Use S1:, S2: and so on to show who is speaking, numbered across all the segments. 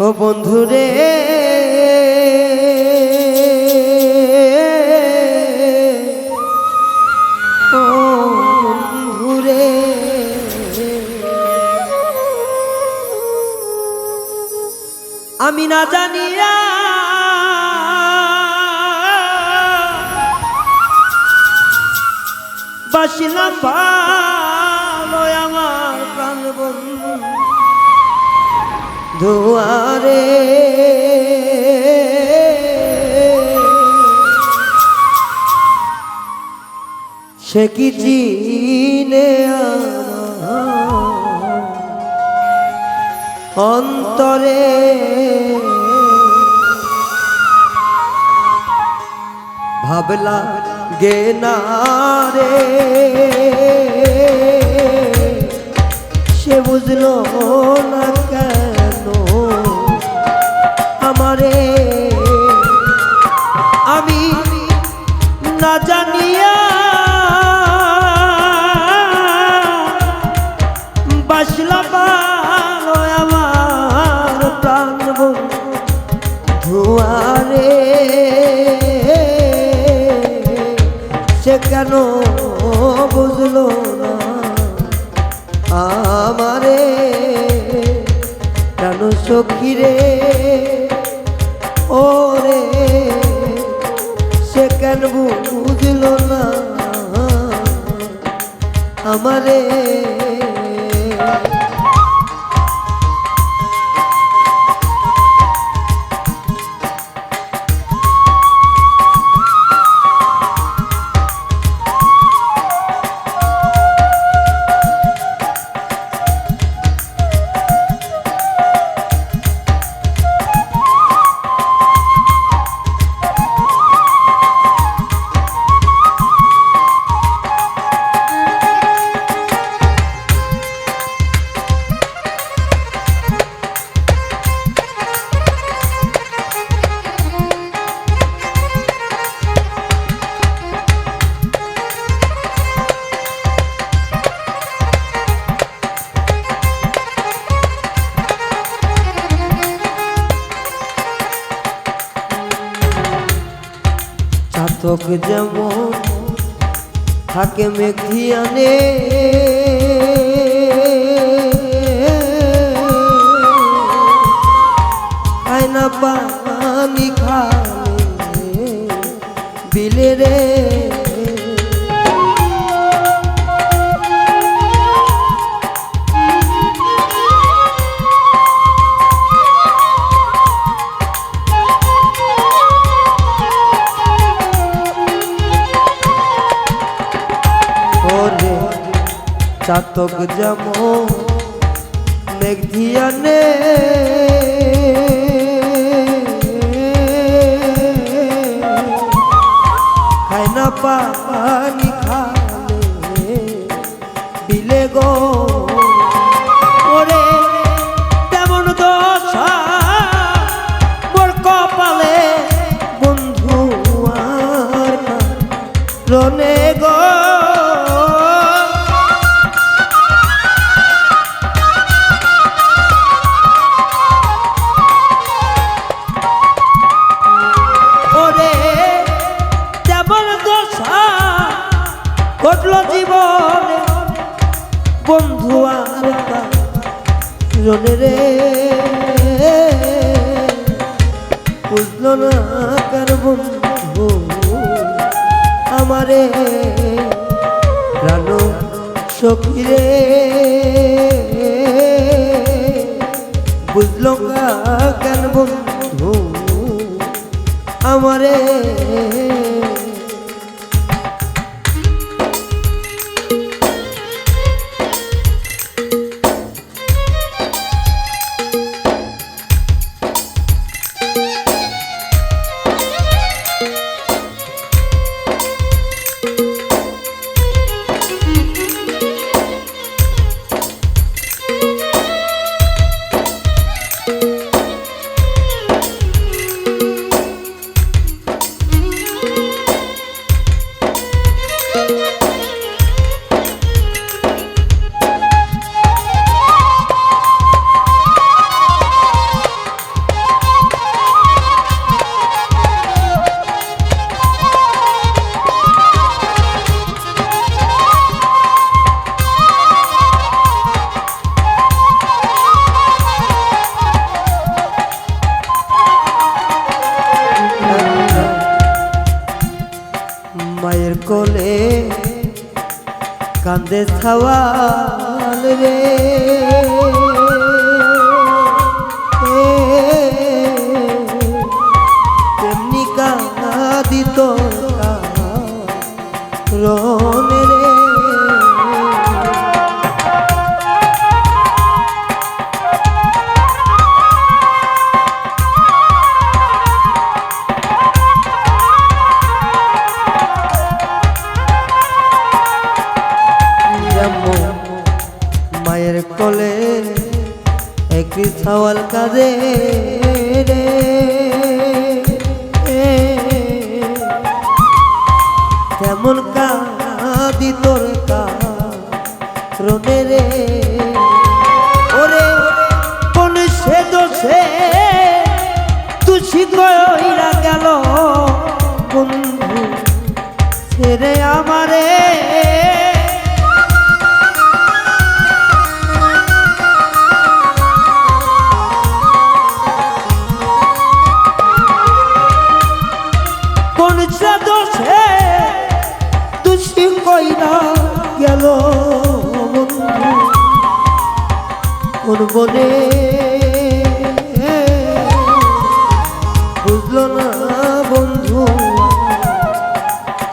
S1: ও বন্ধুরে ও আমি না জানিয়া বাসিলাম ভালো আমার প্রাণ বন্ধু। দুয়ারে। সে কি চিনে অন্তরে? ভাবলা গে না রে। সে বুঝলো না আমারে। আমি না জানিয়া আমার সে কেন বুঝলো না আমারে? কেন সখিরে ওরে সে কেন বুঝল না? আমারে চাতক যেমন থাকে মেঘিয়ানে। খায় না পানি খালে বিলে রে চাতক যেম মেঘিয়ানে খাই না। পানি বুঝলো না কার বন্ধু আমারে। রানো সখিরে। বুঝল না কার বন্ধু আমারে। ছাওয়াল রে। রে গেল বন্ধু কোন বনে বুঝলো না বন্ধু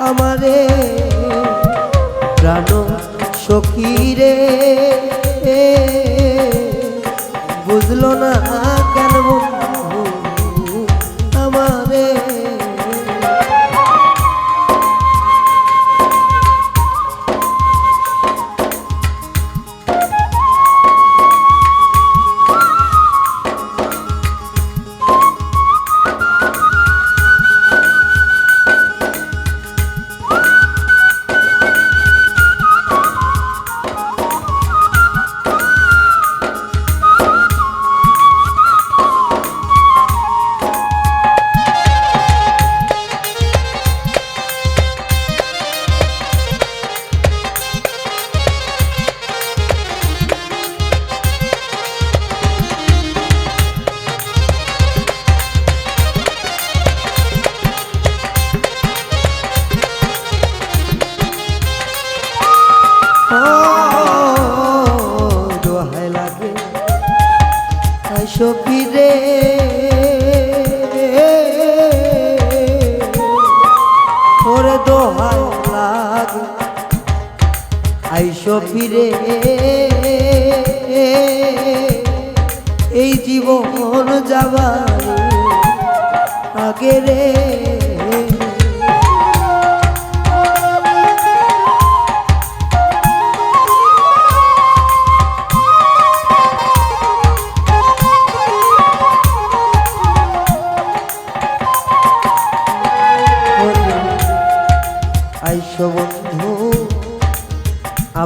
S1: আমারে প্রাণ সখী রে। বুঝলো না ফিরে। এই জীবন যাবার আগে রে।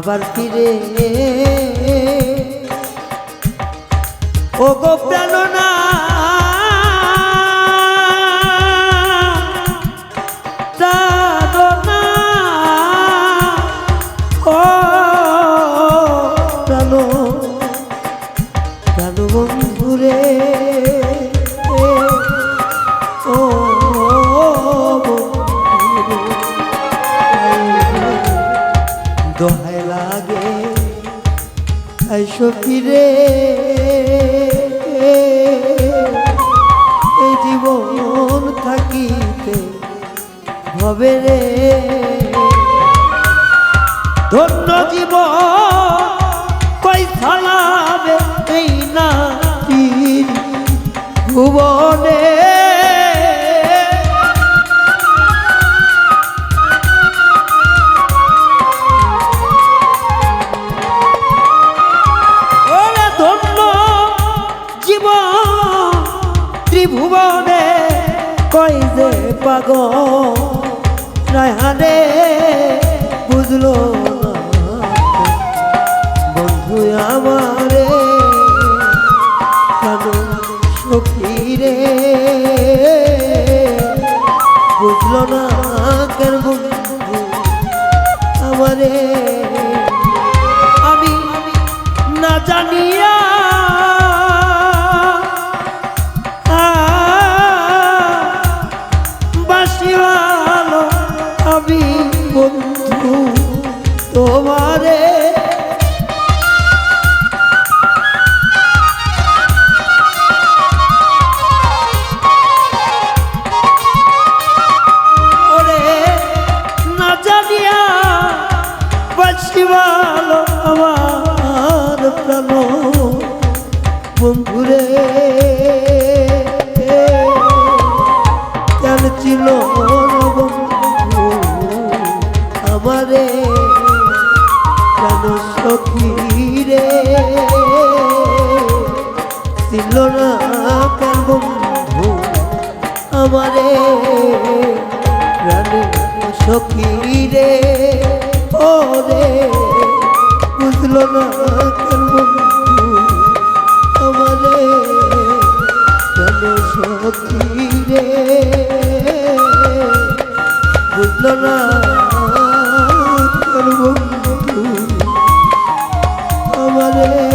S1: আবার ফিরে ও গো লাগে। আইসো ফিরে এই জীবন থাকিতে হবে রে। ধন্য জীবন কই সালাবে এই না ভুবনে। ত্রিভুবনে কই যে পাগ রায়হানে বুঝলো বন্ধু আমারে সখী রে। বুঝলো না কেন বন্ধু আমারে? আমি না জানিয়া ভালো আমার প্রাণ। বন্ধুরে, কেন ছিল বন্ধু আমারে? কেন সখী রে ছিল না কেন বন্ধু আমারে? সখী রে বুঝলো না করব আমারে রে? বুঝলো না বন্ধু আমারে